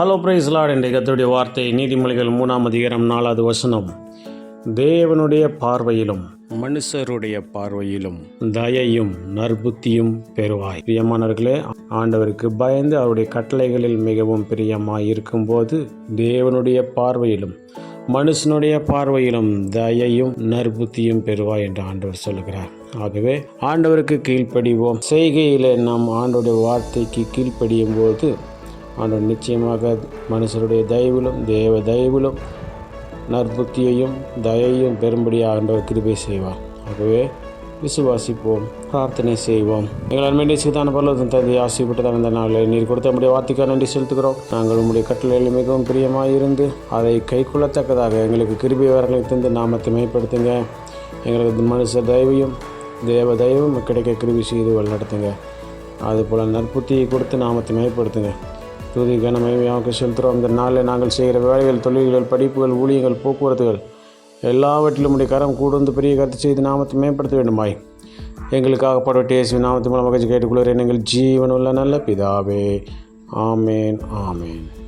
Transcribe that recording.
Hello price Lord என்ற கர்த்தருடைய வார்த்தை நீதிமொழிகள் மூணாம் அதிகாரம் நாலாவது வசனம். தேவனுடைய பார்வையிலும் மனுஷருடைய பார்வையிலும் தயையும் நற்புத்தியும் பெறுவாய். பிரியமானவர்களே ஆண்டவருக்கு பயந்து அவருடைய கட்டளைகளில் மிகவும் பிரியமாய் இருக்கும்போது தேவனுடைய பார்வையிலும் மனுஷனுடைய பார்வையிலும் தயையும் நற்புத்தியும் பெறுவாய் என்று ஆண்டவர் சொல்லுகிறார். ஆகவே ஆண்டவருக்கு கீழ்ப்படிவோம். செய்கையிலே நாம் ஆண்டவருடைய வார்த்தைக்கு கீழ்ப்படியும் போது ஆனால் நிச்சயமாக மனுஷருடைய தயவிலும் தேவ தயவிலும் நற்புத்தியையும் தயையும் பெரும்படியாக ஆண்டவர் கிருபை செய்வார். ஆகவே விசுவாசிப்போம் பிரார்த்தனை செய்வோம். எங்கள் அருமையை சிதான பரலோகத்தின் தந்தை ஆசைப்பட்டதாக இந்த நாளில் நீர் கொடுத்த நம்முடைய வார்த்தைக்காக நன்றி செலுத்துகிறோம். நாங்கள் உங்களுடைய கட்டளையில் மிகவும் பிரியமாக இருந்து அதை கைக்கொள்ளத்தக்கதாக எங்களுக்கு கிருபி வரங்களை தந்து நாமத்தை மேம்படுத்துங்க. எங்களுக்கு மனுஷ தயவையும் தேவ தயவும் கிடைக்க கிருபி செய்து வழிநடத்துங்க. அதுபோல் நற்புத்தியை கொடுத்து நாமத்தை மேம்படுத்துங்க. துதி கனமையாக செலுத்துகிறோம் இந்த நாளில் நாங்கள் செய்கிற வேலைகள் தொழில்கள் படிப்புகள் ஊழியங்கள் போக்குவரத்துகள் எல்லாவற்றிலும் உடைய கரம் கூடுந்து பெரிய கருத்து செய்து நாமத்தை மேம்படுத்த வேண்டுமாய். எங்களுக்காக படவட்டி இயேசு நாமத்து மூலமாக கேட்டுக்கொள்கிறேன். எங்கள் ஜீவனுள்ள நல்ல பிதாவே. ஆமேன் ஆமேன்.